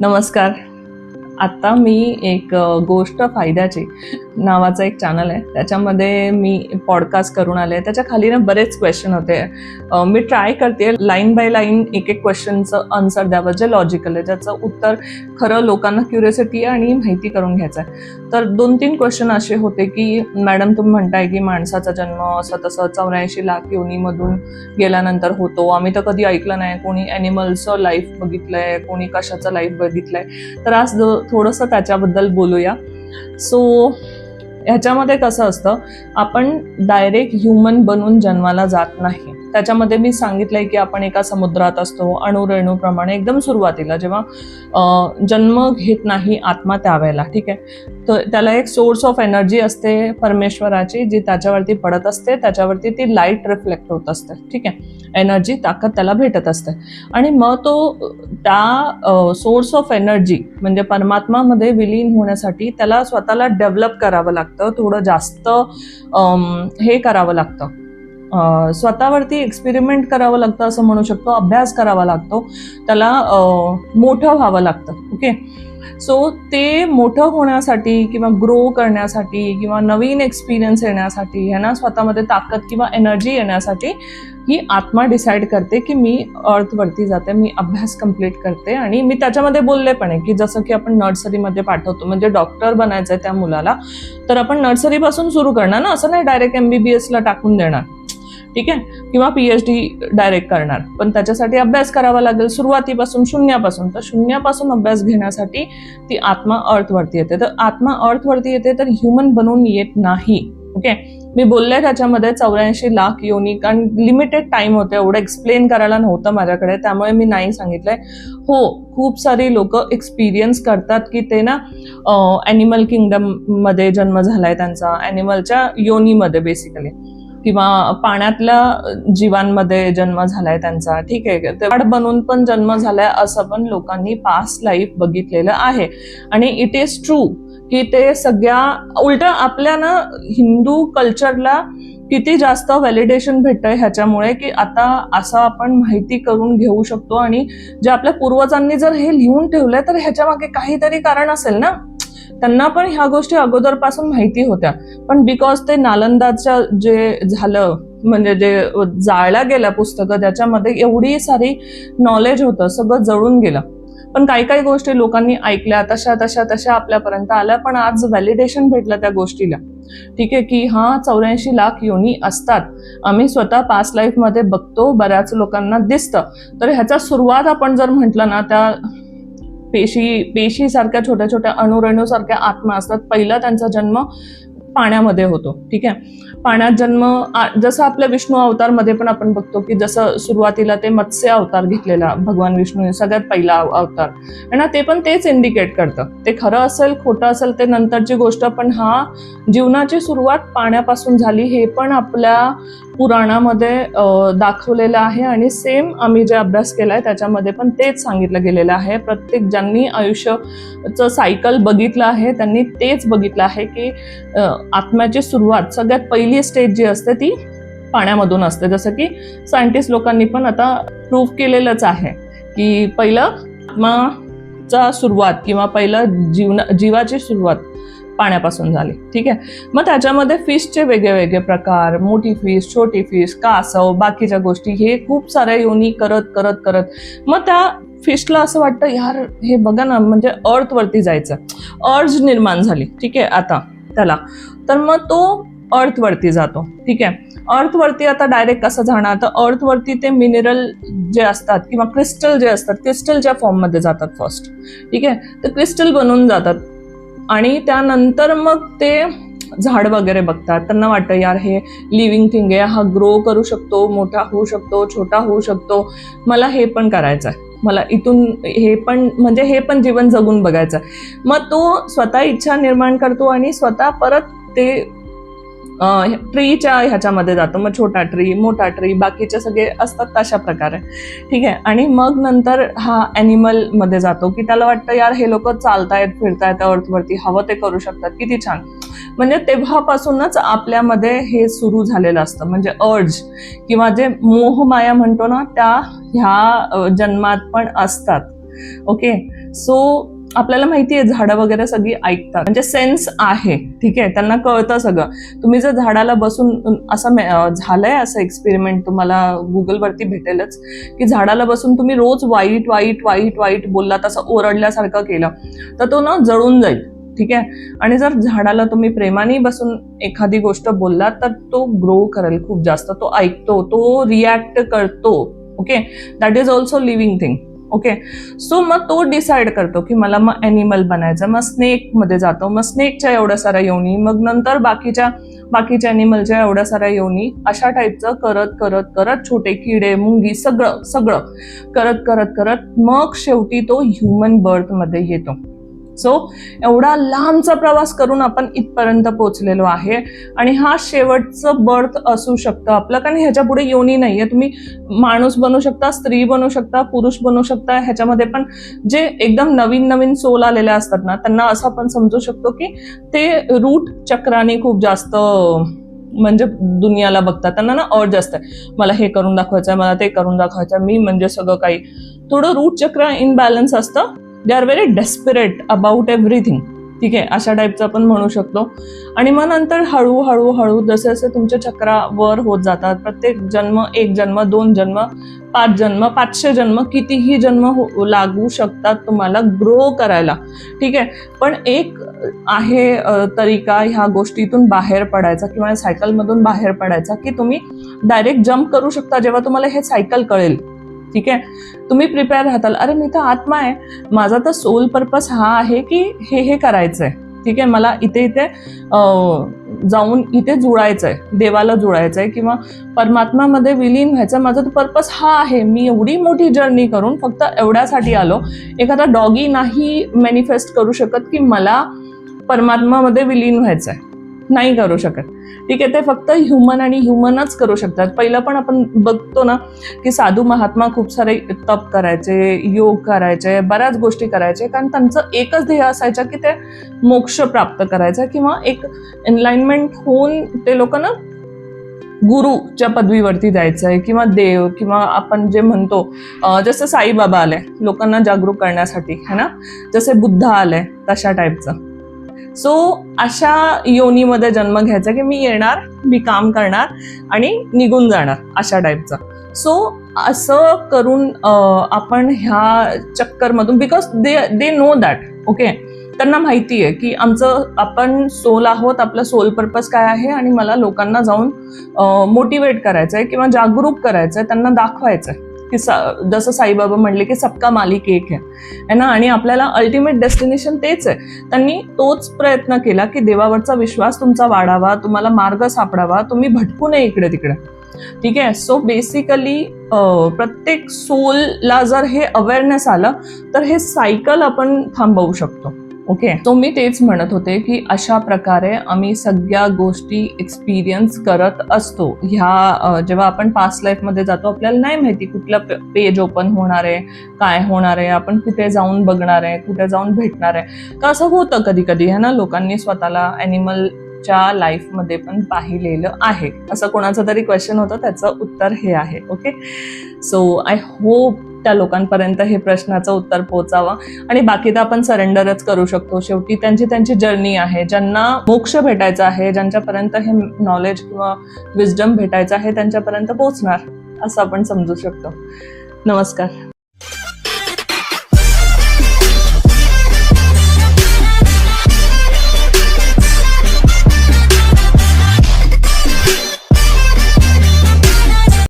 नमस्कार. आत्ता मी एक गोष्ट फायद्याची नावाचा एक चॅनल आहे. त्याच्यामध्ये मी पॉडकास्ट करून आले. त्याच्याखाली ना बरेच क्वेश्चन होते. मी ट्राय करते लाईन बाय लाईन एक एक क्वेश्चनचं आन्सर द्यावं जे लॉजिकल आहे. ज्याचं उत्तर खरं लोकांना क्युरियोसिटी आहे आणि माहिती करून घ्यायचं आहे. तर दोन तीन क्वेश्चन असे होते की मॅडम तुम्ही म्हणताय की माणसाचा जन्म असं तसं चौऱ्याऐंशी लाख योनीमधून गेल्यानंतर होतो. आम्ही तर कधी ऐकलं नाही. कोणी ॲनिमल्सचं लाईफ बघितलंय. कोणी कशाचं लाईफ बघितलंय. तर आज थोडंसं त्याच्याबद्दल बोलूया. सो ह्याच्यामध्ये कसं असतं आपण डायरेक्ट ह्युमन बनून जन्माला जात नाही. त्याच्यामध्ये मी सांगितलंय की आपण एका समुद्रात असतो अणुरेणूप्रमाणे एकदम सुरुवातीला जेव्हा जन्म घेत नाही आत्मा त्यावेळेला ठीक आहे? तर त्याला एक सोर्स ऑफ एनर्जी असते परमेश्वराची जी त्याच्यावरती पडत असते त्याच्यावरती ती लाइट रिफ्लेक्ट होत असते ठीक आहे? एनर्जी ताकद त्याला भेटत असते. आणि मग तो त्या सोर्स ऑफ एनर्जी म्हणजे परमात्मामध्ये विलीन होण्यासाठी त्याला स्वतःला डेव्हलप करावं लागतं थोडं जास्त हे करावं लागतं. स्वतःवरती एक्सपेरिमेंट करावं लागतं असं म्हणू शकतो अभ्यास करावा लागतो त्याला मोठं व्हावं लागतं ओके सो ते मोठं होण्यासाठी किंवा ग्रो करण्यासाठी किंवा नवीन एक्सपिरियन्स येण्यासाठी ह्यांना स्वतःमध्ये ताकद किंवा एनर्जी येण्यासाठी ही आत्मा डिसाईड करते की मी अर्थवरती जाते मी अभ्यास कंप्लीट करते आणि मी त्याच्यामध्ये बोलले पण आहे की जसं की आपण नर्सरीमध्ये पाठवतो म्हणजे डॉक्टर बनायचं आहे त्या मुलाला तर आपण नर्सरीपासून सुरू करणार ना? असं नाही डायरेक्ट एम बी बी एसला टाकून देणार. ठीक आहे? किंवा पी एच डी डायरेक्ट करणार. पण त्याच्यासाठी अभ्यास करावा लागेल. सुरुवातीपासून शून्यापासून. तर शून्यापासून अभ्यास घेण्यासाठी ती आत्मा अर्थवरती येते. तर आत्मा अर्थवरती येते तर ह्युमन बनून येत नाही. ओके मी बोलले त्याच्यामध्ये चौऱ्याऐंशी लाख योनी. कारण लिमिटेड टाइम होते. एवढं एक्सप्लेन करायला नव्हतं माझ्याकडे. त्यामुळे मी नाही सांगितलंय. हो खूप सारी लोक एक्सपिरियन्स करतात की ते ना ॲनिमल किंगडममध्ये जन्म झालाय त्यांचा. ॲनिमलच्या योनीमध्ये बेसिकली किंवा पाण्यातल्या जीवांमध्ये जन्म झालाय त्यांचा ठीक आहे. ते वाढ बनून पण जन्म झालाय असं पण लोकांनी पास्ट लाईफ बघितलेलं आहे. आणि इट इज ट्रू की ते सगळ्या उलट आपल्या ना हिंदू कल्चरला किती जास्त व्हॅलिडेशन भेटतंय ह्याच्यामुळे की आता असं आपण माहिती करून घेऊ शकतो. आणि जे आपल्या पूर्वजांनी जर हे लिहून ठेवलंय तर ह्याच्या मागे काहीतरी कारण असेल ना? त्यांना पण ह्या गोष्टी अगोदरपासून माहिती होत्या. पण बिकॉज ते नालंदाच्या जे झालं म्हणजे जे जाळल्या गेल्या पुस्तकं त्याच्यामध्ये एवढी सारी नॉलेज होतं सगळं जळून गेलं. पण काही काही गोष्टी लोकांनी ऐकल्या तशा तशा तशा आपल्यापर्यंत आल्या पण आज व्हॅलिडेशन भेटलं त्या गोष्टीला. ठीक आहे की हा चौऱ्याऐंशी लाख योनी असतात. आम्ही स्वतः पास्ट लाईफमध्ये बघतो बऱ्याच लोकांना दिसतं. तर ह्याचा सुरुवात आपण जर म्हटलं ना त्या पेशी पेशीसारख्या छोट्या छोट्या अणुरेणूसारख्या आत्मा असतात. पहिला त्यांचा जन्म पाण्यामध्ये होतो ठीक आहे? पाण्यात जन्म जसं आपल्या विष्णू अवतारमध्ये पण आपण बघतो की जसं सुरुवातीला ते मत्स्य अवतार घेतलेला भगवान विष्णूने सगळ्यात पहिला अवतार अवतार. आणि ते पण तेच इंडिकेट करतं. ते खरं असेल खोटं असेल ते नंतरची गोष्ट पण हा जीवनाची सुरुवात पाण्यापासून झाली हे पण आपल्या पुराणामध्ये दाखवलेलं आहे आणि सेम आम्ही जे अभ्यास केला आहे त्याच्यामध्ये पण तेच सांगितलं गेलेलं आहे. प्रत्येक ज्यांनी आयुष्याचं सायकल बघितलं आहे त्यांनी तेच बघितलं आहे की आत्म्याची सुरुवात सगळ्यात पहिली स्टेज जी असते ती पाण्यामधून असते. जसं की सायंटिस्ट लोकांनी पण आता प्रूव्ह केलेलंच आहे की पहिलं आत्माचा सुरुवात किंवा पहिलं जीवना जीवाची सुरुवात पाण्यापासून झाली. ठीक आहे? मग त्याच्यामध्ये फिशचे वेगळे वेगळे प्रकार मोठी फिश छोटी फिश कासव बाकीच्या गोष्टी हे खूप साऱ्या योनी करत करत करत. मग त्या फिशला असं वाटतं यार हे बघा ना म्हणजे अर्थवरती जायचं. अर्ज निर्माण झाली. ठीक आहे? आता त्याला. तर मग तो अर्थवरती जातो. ठीक आहे? अर्थवरती आता डायरेक्ट कसं जाणार? तर अर्थवरती ते मिनरल जे असतात किंवा क्रिस्टल जे असतात क्रिस्टलच्या फॉर्ममध्ये जातात फर्स्ट ठीक आहे? तर क्रिस्टल बनून जातात. आणि त्यानंतर मग ते झाड वगैरे बघतात. त्यांना वाटतं यार हे लिव्हिंग थिंग आहे. हा ग्रो करू शकतो मोठा होऊ शकतो छोटा होऊ शकतो. मला हे पण करायचं आहे मला इथून हे पण म्हणजे हे पण जीवन जगून बघायचं. आहे मग तो स्वतः इच्छा निर्माण करतो आणि स्वतः परत ते ट्रीच्या ह्याच्यामध्ये जातो मग छोटा ट्री मोठा ट्री बाकीचे सगळे असतात तशा प्रकारे. ठीक आहे? आणि मग नंतर हा ॲनिमलमध्ये जातो की त्याला वाटतं यार हे लोक चालतायत फिरतायत अर्थवरती हवं ते करू शकतात. किती छान. म्हणजे तेव्हापासूनच आपल्यामध्ये हे सुरू झालेलं असतं. म्हणजे अर्ज किंवा जे मोहमाया म्हणतो ना त्या ह्या जन्मात पण असतात. ओके? सो आपल्याला माहिती आहे झाडं वगैरे सगळी ऐकतात. म्हणजे सेन्स आहे. ठीक आहे? त्यांना कळतं सगळं. तुम्ही जर झाडाला बसून असं झालंय असं एक्सपेरिमेंट तुम्हाला गुगलवरती भेटेलच की झाडाला बसून तुम्ही रोज वाईट वाईट वाईट वाईट बोललात असं ओरडल्यासारखं केलं तर तो ना जळून जाईल. ठीक आहे? आणि जर झाडाला तुम्ही प्रेमाने बसून एखादी गोष्ट बोललात तर तो ग्रो करेल खूप जास्त. तो ऐकतो तो रिॲक्ट करतो. Okay that is also living thing okay so मग तो डिसाईड करतो की मला मग ॲनिमल बनायचं. मग स्नेकमध्ये जातो. मग स्नेकच्या एवढ्या साऱ्या योनी मग नंतर बाकीच्या बाकीच्या ॲनिमलच्या एवढ्या साऱ्या योनी अशा टाईपचं करत करत करत छोटे किडे मुंगी सगळं सगळं करत करत करत मग शेवटी तो ह्युमन बर्थमध्ये येतो. सो एवढा लांबचा प्रवास करून आपण इथपर्यंत पोहोचलेलो आहे. आणि हा शेवटचं बर्थ असू शकतं आपलं कारण ह्याच्या पुढे योनी नाहीये. तुम्ही माणूस बनू शकता स्त्री बनू शकता पुरुष बनू शकता ह्याच्यामध्ये पण जे एकदम नवीन नवीन सोल आलेले असतात ना त्यांना असं आपण समजू शकतो की ते रूट चक्राने खूप जास्त म्हणजे दुनियाला बघतात. त्यांना ना अर्ज असत मला हे करून दाखवायचं आहे मला ते करून दाखवायचं आहे मी म्हणजे सगळं काही. थोडं रूट चक्र इनबॅलन्स असतं. They are very desperate about everything ठीक आहे? अशा टाईपचं आपण म्हणू शकतो. आणि मग नंतर हळूहळू हळू जसे जसे तुमचे चक्रा वर होत जातात प्रत्येक जन्म एक जन्म दोन जन्म पाच जन्म पाचशे जन्म कितीही जन्म हो लागू शकतात तुम्हाला ग्रो करायला. ठीक आहे? पण एक आहे तरीका ह्या गोष्टीतून बाहेर पडायचा किंवा सायकलमधून बाहेर पडायचा की तुम्ही डायरेक्ट जम्प करू शकता जेव्हा तुम्हाला हे सायकल कळेल. ठीक आहे? तुम्ही प्रिपेअर राहताल. अरे मी तर आत्मा आहे. माझा तर सोल पर्पज हा आहे की हे हे करायचं आहे ठीक आहे? मला इथे इथे जाऊन इथे जुळायचं आहे देवाला जुळायचं आहे किंवा परमात्मामध्ये विलीन व्हायचं माझा तो पर्पज हा आहे. मी एवढी मोठी जर्नी करून फक्त एवढ्यासाठी आलो. एखादा डॉगी नाही मॅनिफेस्ट करू शकत की मला परमात्मामध्ये विलीन व्हायचं आहे नाही करू शकत. ठीक आहे ते फक्त ह्युमन आणि ह्युमनच करू शकतात. पहिलं पण आपण बघतो ना की साधू महात्मा खूप सारे तप करायचे योग करायचे बऱ्याच गोष्टी करायचे कारण त्यांचं एकच ध्येय असायचं की ते मोक्ष प्राप्त करायचं किंवा एक एनलाइनमेंट होऊन ते लोक ना गुरुच्या पदवीवरती जायचं आहे किंवा देव किंवा आपण जे म्हणतो जसं साईबाबा आले लोकांना जागरूक करण्यासाठी है ना? जसे बुद्ध आले तशा टाईपचं सो अशा योनीमध्ये जन्म घ्यायचा की मी येणार मी काम करणार आणि निघून जाणार अशा टाईपचं सो असं करून आपण ह्या चक्करमधून because they they know that okay त्यांना माहिती आहे की आमचं आपण सोल आहोत आपलं सोल पर्पज काय आहे आणि मला लोकांना जाऊन मोटिवेट करायचं आहे किंवा जागरूक करायचं आहे त्यांना दाखवायचं आहे की सा जसं साईबाबा म्हणले की सबका मालिक एक आहे ना? आणि आपल्याला अल्टिमेट डेस्टिनेशन तेच आहे. त्यांनी तोच प्रयत्न केला की देवावरचा विश्वास तुमचा वाढावा तुम्हाला मार्ग सापडावा तुम्ही भटकू नये इकडे तिकडे. ठीक आहे? सो बेसिकली प्रत्येक सोलला जर हे अवेअरनेस आलं तर हे सायकल आपण थांबवू शकतो. ओके सो मी तेच म्हणत होते की अशा प्रकारे आम्ही सगळ्या गोष्टी एक्सपिरियन्स करत असतो. ह्या जेव्हा आपण पास्ट लाईफमध्ये जातो आपल्याला नाही माहिती कुठलं पेज ओपन होणार आहे काय होणार आहे आपण कुठे जाऊन बघणार आहे कुठे जाऊन भेटणार आहे. का असं होतं कधी कधी है ना? लोकांनी स्वतःला ॲनिमलच्या लाईफमध्ये पण पाहिलेलं आहे. असं कोणाचं तरी क्वेश्चन होतं त्याचं उत्तर हे आहे. ओके सो आय होप त्या लोकांपर्यंत हे प्रश्नाचं उत्तर पोहोचावं. आणि बाकी तर आपण सरेंडरच करू शकतो. शेवटी त्यांची त्यांची जर्नी आहे. ज्यांना मोक्ष भेटायचा आहे ज्यांच्यापर्यंत हे नॉलेज किंवा विजडम भेटायचं आहे त्यांच्यापर्यंत पोहोचणार असं आपण समजू शकतो. नमस्कार.